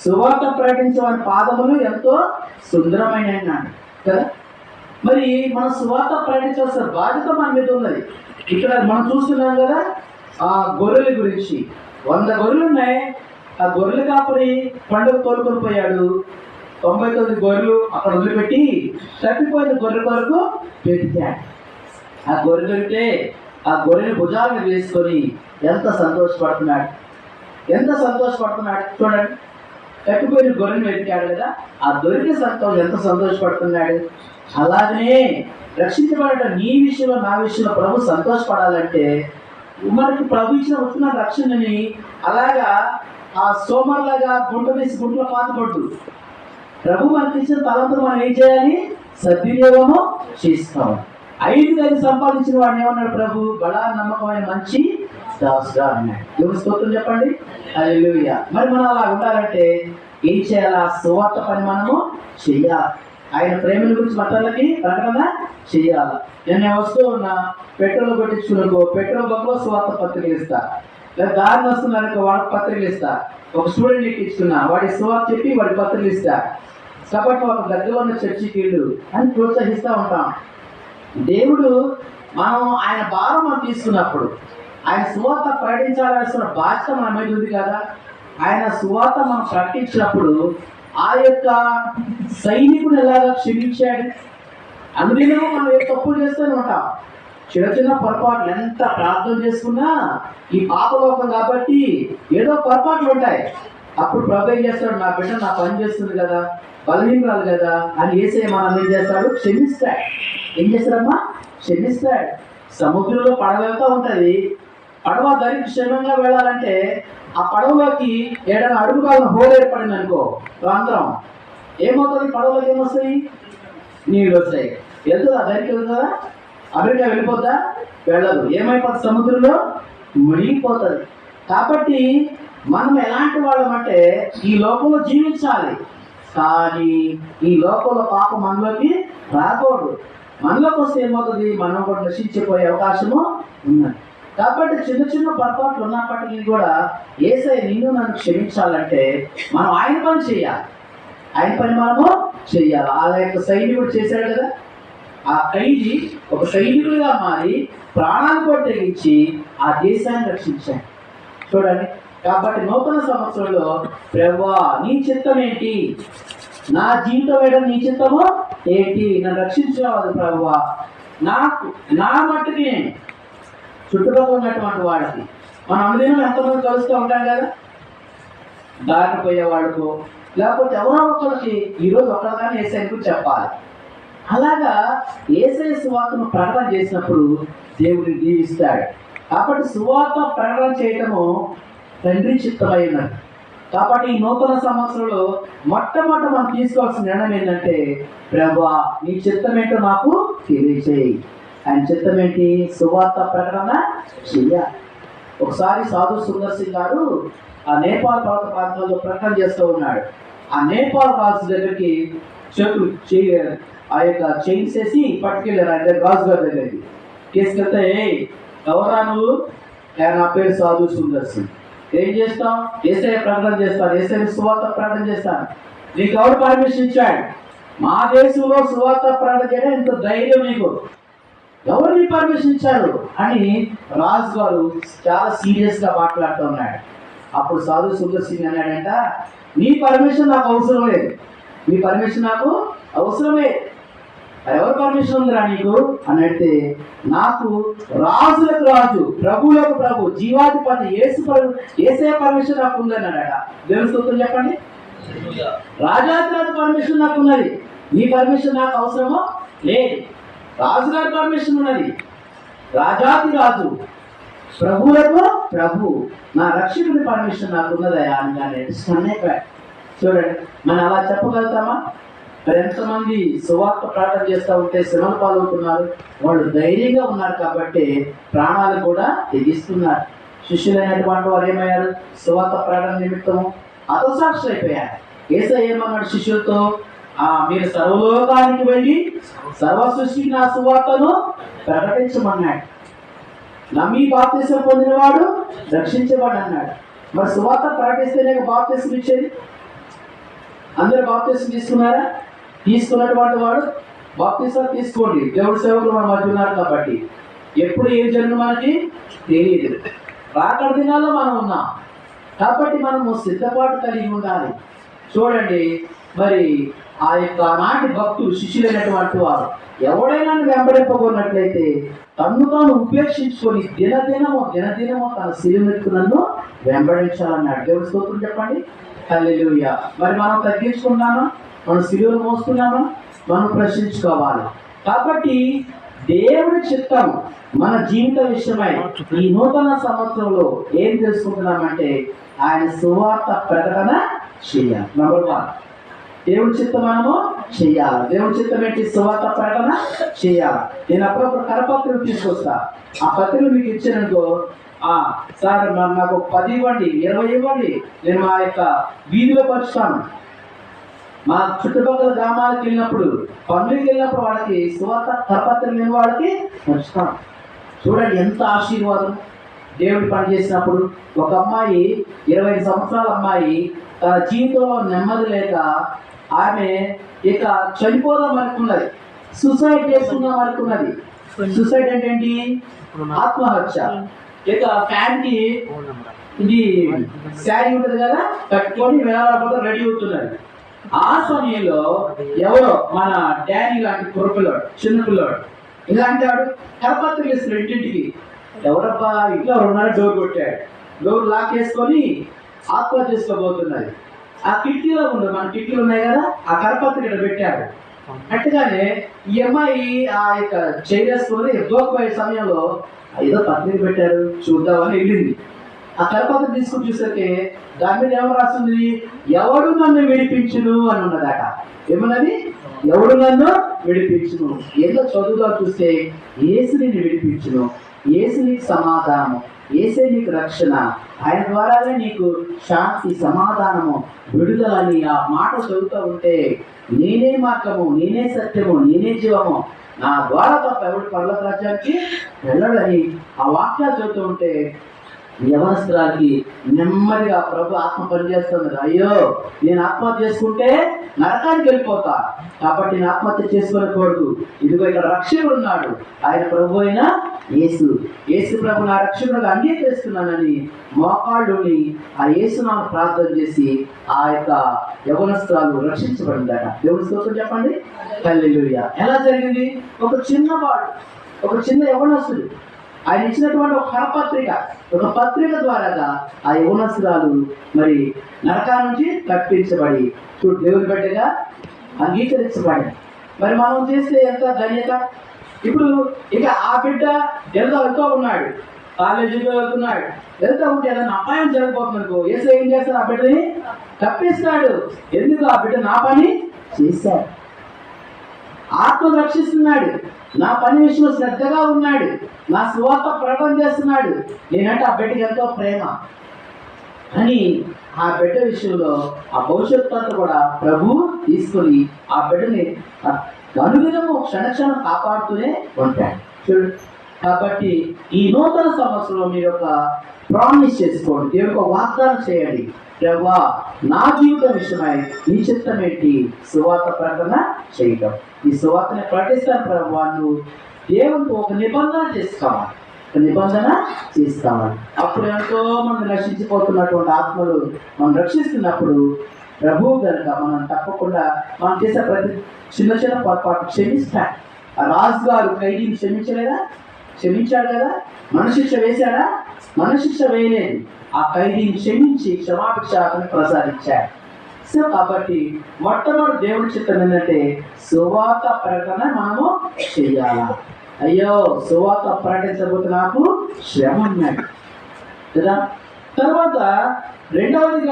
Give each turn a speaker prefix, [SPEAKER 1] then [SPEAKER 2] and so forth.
[SPEAKER 1] సువార్త ప్రకటించమని పాదములు ఎంతో సుందరమైన కదా? మరి మన సువార్త ప్రకటించాల్సిన బాధ్యత మన మీద ఉన్నది. ఇక్కడ మనం చూస్తున్నాం కదా ఆ గొర్రెల గురించి. వంద గొర్రెలు ఉన్నాయి. ఆ గొర్రెలు కాపరి పండుగ తోలుకొని పోయాడు. తొంభై తొమ్మిది గొర్రెలు అక్కడ వదిలిపెట్టి తప్పిపోయిన గొర్రె కొరకు పెట్టాడు ఆ గొర్రె దొరికితే ఆ గొర్రెని భుజాలను వేసుకొని ఎంత సంతోషపడుతున్నాడు. ఎంత సంతోషపడుతున్నాడు చూడండి. తప్పిపోయిన గొర్రెను వెతికాడు కదా ఆ దొరికే సత్వం ఎంత సంతోషపడుతున్నాడు? అలాగనే రక్షించబడట నీ విషయంలో నా విషయంలో ప్రభు సంతోషపడాలంటే మనకి ప్రభు ఇచ్చిన వచ్చిన రక్షణని అలాగా ఆ సోమర్లాగా గుంట వేసి గుంటలో పాతపడ్డు ప్రభు మనకి ఇచ్చిన తలంతులు మనం ఏం చేయాలి? సద్వినియోగము చేస్తాం ఐదు గది సంపాదించిన వాడిని ఏమన్నాడు ప్రభు? బడా నమ్మకమైన మంచి దాసుగా అన్నాడు. దేవుని స్తోత్రం చెప్పండి. అది మరి మనం అలా ఉండాలంటే ఏం చేయాలా? సువార్త పని మనము చెయ్యాలి. ఆయన ప్రేమను గురించి మతాలకి ప్రకటన చెయ్యాలి. నేను వస్తూ ఉన్నా పెట్రోల్ కొట్టించుకున్నాకో పెట్రోల్ బంక్లో సువార్త పత్రికలు ఇస్తా. లేదా దారిని వస్తున్నారనుకో వాడికి పత్రికలు ఇస్తా. ఒక స్టూడెంట్ ఇచ్చుకున్నా వాడి సువార్త చెప్పి వాడి పత్రికలు ఇస్తా. కాబట్టి ఒక దగ్గరలో ఉన్న చర్చికి వెళ్ళు అని ప్రోత్సహిస్తూ ఉంటాం. దేవుడు మనం ఆయన భారం మనం తీసుకున్నప్పుడు ఆయన సువార్త ప్రకటించాల్సిన బాధ్యత మన మీద ఉంది కదా? ఆయన సువార్త మనం ప్రకటించినప్పుడు ఆ యొక్క సైనికుడు ఎలాగా క్షమించాడు? అందులో మనం ఏ తప్పులు చేస్తూనే ఉంటాం చిన్న చిన్న పొరపాట్లు ఎంత ప్రార్థన చేసుకున్నా ఈ పాపలోకం కాబట్టి ఏదో పొరపాట్లు ఉంటాయి. అప్పుడు ప్రభు ఏం చేస్తాడు? నా బిడ్డ నా పని చేస్తుంది కదా బలహీనరాలు కదా అని వేసే మనం ఏం చేస్తాడు? క్షమిస్తాడు. ఏం చేస్తాడమ్మా? క్షమిస్తాడు. సముద్రంలో పడవ వెళ్తూ ఉంటుంది. పడవ దరి క్షేమంగా వెళ్ళాలంటే ఆ పడవలోకి ఏడైనా కాలం హోల్ ఏర్పడింది అనుకో ప్రాంతం. ఏమవుతుంది? పడవలోకి ఏమొస్తాయి? నీళ్ళు వస్తాయి. వెళ్తుందా? అమెరికా వెళ్తుందా? అమెరికా వెళ్ళిపోతా వెళ్ళదు. ఏమైపోతుంది సముద్రంలో మునిగిపోతుంది. కాబట్టి మనం ఎలాంటి వాళ్ళమంటే ఈ లోకంలో జీవించాలి. కానీ ఈ లోకంలో పాపం మనలోకి రాకూడదు. మనలోకి వస్తే ఏమవుతుంది? మనం కూడా నశించిపోయే అవకాశము ఉన్నది. కాబట్టి చిన్న చిన్న పొరపాట్లు ఉన్నప్పటికీ కూడా ఏసై నిన్ను నన్ను క్షమించాలంటే మనం ఆయన పని చేయాలి. ఆయన పని మనము చేయాలి. ఆ యొక్క సైనికుడు చేశాడు కదా. ఆ ఖైదీ ఒక సైనికుడిగా మారి ప్రాణాలు కొట్టగించి ఆ దేశాన్ని రక్షించాడు. చూడండి. కాబట్టి నూతన సంవత్సరంలో ప్రభా నీ చిత్తం ఏంటి? నా జీవితం వేయడం నీ చిత్తము ఏంటి? నన్ను రక్షించవాలి ప్రభా. నాకు నా మట్టుకి చుట్టుపక్కల ఉన్నటువంటి వాళ్ళకి. మనం అందరం ఎంతమంది కలుస్తూ ఉంటాం కదా? దారి పోయే లేకపోతే ఎవరో ఒకరికి ఈరోజు ఒక్కరిదాన్ని ఏసైకు చెప్పాలి. అలాగా ఏసై సువార్తను ప్రకటన చేసినప్పుడు దేవుడిని దీవిస్తాడు. కాబట్టి సువార్త ప్రకటన చేయటము తండ్రి చిత్తమైనది. కాబట్టి ఈ నూతన సంవత్సరంలో మొట్టమొదట మనం తీసుకోవాల్సిన నిర్ణయం ఏంటంటే ప్రభా నీ చిత్తం ఏంటో నాకు తెలియచేయి. ఆయన చిత్తం ఏంటి సువార్త ప్రకటన చెయ్యాలి ఒకసారి సాధు సుందర్ సింగ్ గారు ఆ నేపాల్ పర్వత ప్రాంతాల్లో ప్రకటన చేస్తూ ఉన్నాడు. ఆ నేపాల్ రాజు దగ్గరికి చెట్లు చే- ఆ యొక్క చైన్స్ వేసి పట్టుకెళ్ళారు. ఆయన రాజు గారి దగ్గరికి. తీసుకెళ్తే "ఏయ్, ఎవరా నువ్వు? నా పేరు సాధు సుందర్ సింగ్. ఏం చేస్తాం ఏసఐ ప్రకటన చేస్తాను. ఏసఐ సువార్త ప్రకటన చేస్తాను. నీకు ఎవరు పర్మిషన్ ఇచ్చాడు? మా దేశంలో సువార్త ప్రకటన చేయడం ఇంత ధైర్యం నీకు. ఎవరు నీ పర్మిషన్ ఇచ్చారు? అని రాజు గారు చాలా సీరియస్గా మాట్లాడుతూ ఉన్నాడు. అప్పుడు సాధు సుందర్ సింగ్ అన్నాడంట నీ పర్మిషన్ నాకు అవసరం లేదు. నీ పర్మిషన్ నాకు అవసరమే. ఎవరు పర్మిషన్ ఉందిరా నీకు? అని అంటే నాకు రాజులకు రాజు ప్రభువులకు ప్రభు జీవాధిపతి ఏసు ఏసే పర్మిషన్ నాకు ఉందని అన్నాడ దేవుని స్తోత్రం చెప్పండి. రాజాధిరాజు పర్మిషన్ నాకు ఉన్నది. నీ పర్మిషన్ నాకు అవసరమో? లేదు. రాజుగారి పర్మిషన్ ఉన్నది. రాజాది రాజు. ప్రభువులకు ప్రభు. నా రక్షకుడి పర్మిషన్ నాకు ఉన్నదయా అని కానీ సన్నైపోయాడు చూడండి మనం అలా చెప్పగలుగుతామా? మరి ఎంతమంది సువార్త ప్రార్థన చేస్తూ ఉంటే శ్రమలు పాల్గొంటున్నారు? వాళ్ళు ధైర్యంగా ఉన్నారు కాబట్టి ప్రాణాలు కూడా తెగిస్తున్నారు. శిష్యులైనటువంటి వారు ఏమయ్యారు? సువార్త ప్రార్థన నిమిత్తము అతసాక్షి అయిపోయారు ఏసై ఏమన్నాడు శిష్యులతో? ఆ మీరు సర్వలోకానికి వెళ్ళి సర్వ సృష్టికి నా సువార్తను ప్రకటించమన్నాడు. నమ్మి బాప్తీసం పొందినవాడు రక్షించబడి అన్నాడు మరి సువార్త ప్రకటిస్తేనే బాప్తీసం ఇచ్చేది? అందరు బాప్తీసం తీసుకున్నారా? తీసుకున్నటువంటి వాడు బాప్తీసాలు తీసుకోండి. దేవుడి సేవకులు మన మధ్య ఉన్నారు కాబట్టి. ఎప్పుడు ఏం జరుగుతుంది మనకి? తెలియదు రాకడ దినాల్లో మనం ఉన్నాం. కాబట్టి మనము సిద్ధపాటు కలిగి ఉండాలి. చూడండి మరి ఆ యొక్క నాటి భక్తులు శిష్యులైనటువంటి వారు ఎవడైనా వెంబడింపబోనట్లయితే తన్ను తాను ఉపేక్షించుకొని దినదినము దినదినము తన సిలుమెత్తు నన్ను వెంబడించాలన్నాడు దేవుడి స్తోత్రం చెప్పండి. హల్లెలూయా. మరి మనం తగ్గించుకున్నామా? మనం సిలువను మోస్తున్నామా? మనం ప్రశ్నించుకోవాలి. కాబట్టి దేవుడి చిత్తం మన జీవిత విషయమై ఈ నూతన సంవత్సరంలో ఏం తెలుసుకుంటున్నామంటే ఆయన సువార్త ప్రకటన చేయాలి. నెంబర్ వన్ దేవుడి చిత్తం మనము చేయాలి. దేవుడి చిత్తం ఏంటి? సువార్త ప్రకటన చేయాలి. నేను అప్పుడప్పుడు కరపత్రులు తీసుకొస్తా. ఆ పత్రికలు మీకు ఇచ్చినందుకో ఆ సార్ నాకు ఒక పది ఇవ్వండి ఇరవై ఇవ్వండి. నేను మా యొక్క వీధిలో పరుస్తాను. మా చుట్టుపక్కల గ్రామాలకు వెళ్ళినప్పుడు పనులకు వెళ్ళినప్పుడు వాళ్ళకి సువార్త కరపత్రం లేని వాళ్ళకి పంచుతాం చూడండి ఎంత ఆశీర్వాదం. దేవుడు పని చేసినప్పుడు ఒక అమ్మాయి ఇరవై సంవత్సరాల అమ్మాయి తన జీవితంలో నెమ్మది లేక ఆమె ఇక చనిపోదాం అనుకున్నది. సూసైడ్ చేసుకుందాం అనుకున్నది. సూసైడ్ అంటే ఏంటి? ఆత్మహత్య. ఇక ఫ్యాన్కి ఇది శారీ ఉంటుంది కదా కట్టుకొని వెళ్ళాలకు రెడీ అవుతున్నారు ఆ సమయంలో ఎవరో మన డాడీ లాంటి కుర్రపిల్లాడు చిన్న పిల్లాడు ఇలా అంటాడు కరపత్రిక ఇంటింటికి ఎవరబ్బా? ఇంట్లో ఉన్నారో డోర్ కొట్టాడు. డోర్ లాక్ చేసుకొని ఆత్మహత్య చేసుకోబోతున్నది ఆ కిటికీలో ఉంది మన కిటికీలు ఉన్నాయి కదా ఆ కరపత్రిక ఇక్కడ పెట్టాడు. అట్టుగానే ఈ అమ్మాయి ఆ యొక్క చేయవేసుకుని దూకపోయే సమయంలో ఏదో పత్రిక పెట్టారు చూద్దామని వెళ్ళింది. ఆ కరపత్ర తీసుకుని చూసరికి దాని మీద ఏమో రాస్తుంది ఎవడు నన్ను విడిపించును అని ఉన్నదట. ఏమన్నది? ఎవడు నన్ను విడిపించును. ఏదో చదువుగా చూస్తే ఏసుని విడిపించును. ఏసు నీకు సమాధానము. ఏసే నీకు రక్షణ. ఆయన ద్వారానే నీకు శాంతి సమాధానము విడుదలని ఆ మాట చదువుతూ ఉంటే నేనే మార్గము నేనే సత్యము నేనే జీవము. నా ద్వారా తప్ప ఎవడు పర్వత రాజ్యానికి వెళ్ళడని ఆ వాక్యాలు చదువుతూ ఉంటే యవనస్తురాలకి నెమ్మదిగా ప్రభు ఆత్మ పనిచేస్తుంది అయ్యో నేను ఆత్మహత్య చేసుకుంటే నరకానికి వెళ్ళిపోతా. కాబట్టి నేను ఆత్మహత్య చేసుకోకూడదు ఇదిగో ఇక్కడ రక్షకుడు ఉన్నాడు. ఆయన ప్రభు అయిన యేసు. యేసు ప్రభు నా రక్షకుడుగా అంగీకరిస్తున్నానని మోకాళ్ళుని ఆ యేసునామను ప్రార్థన చేసి ఆ యొక్క యవనస్తురాలు రక్షించబడిందట. దేవుని స్తోత్రం చెప్పండి? హల్లెలూయా. ఎలా జరిగింది? ఒక చిన్నవాడు ఒక చిన్న యవనస్తుడు. ఆయన ఇచ్చినటువంటి ఒక కరపత్రిక ఒక పత్రిక ద్వారాగా ఆ యవనస్తురాలు మరి నరకా నుంచి తప్పించబడి చూడు దేవుని బిడ్డగా అంగీకరించబడి మరి మనం చేస్తే ఎంత ధన్యత ఇప్పుడు ఇక ఆ బిడ్డ వెళ్తా వెళ్తూ ఉన్నాడు. కాలేజీలో వెళ్తున్నాడు. వెళ్తా ఉంటే ఏదైనా అపాయం జరగబోతుంది ఏసే ఏసో ఏం చేస్తాడు? ఆ బిడ్డని తప్పిస్తాడు. ఎందుకు? ఆ బిడ్డ నా పని చేశాడు. ఆత్మను రక్షిస్తున్నాడు. నా పని విషయంలో శ్రద్ధగా ఉన్నాడు. నా స్వార్థ ప్రకటన చేస్తున్నాడు. నేనంటే ఆ బిడ్డకి ఎంతో ప్రేమ. అని ఆ బిడ్డ విషయంలో ఆ భవిష్యత్తు అంతా కూడా ప్రభు తీసుకొని ఆ బిడ్డని అనుదినము క్షణక్షణం కాపాడుతూనే ఉంటాడు. చూడు. కాబట్టి ఈ నూతన సంవత్సరంలో మీరు ఒక ప్రామిస్ చేసుకోండి. దేవుడు ఒక వాగ్దానం చేయండి. ప్రభా నా జీవిత విషయమై నీ చిత్తం ఏంటి? సువార్త ప్రకటన చేయటం ఈ సువార్తని ప్రకటిస్తాను ప్రభా నువ్వు దేవునితో ఒక నిబంధన చేసుకోవాలి ఒక నిబంధన చేస్తామని అప్పుడు ఎంతో మనం రక్షించిపోతున్నటువంటి ఆత్మలు మనం రక్షిస్తున్నప్పుడు ప్రభువు కనుక మనం తప్పకుండా మనం చేసే ప్రతి చిన్న చిన్న పొరపాటు క్షమిస్తాడు. ఆ రాజు గారు ఖైదీని క్షమించలేదా? క్షమించాడు కదా? మనశిక్ష వేశాడా? మనశిక్ష వేయలేదు. ఆ ఖైదీని క్షమించి క్షమాభిక్ష ప్రసాదించాడు. సో కాబట్టి మొట్టమొదటి దేవుడి చిత్తం ఏంటంటే సువాత ప్రకటన మనము చెయ్యాలా? అయ్యో సువాత ప్రకటించబోతే నాకు శ్రమ ఉన్నాడు కదా? తర్వాత రెండవది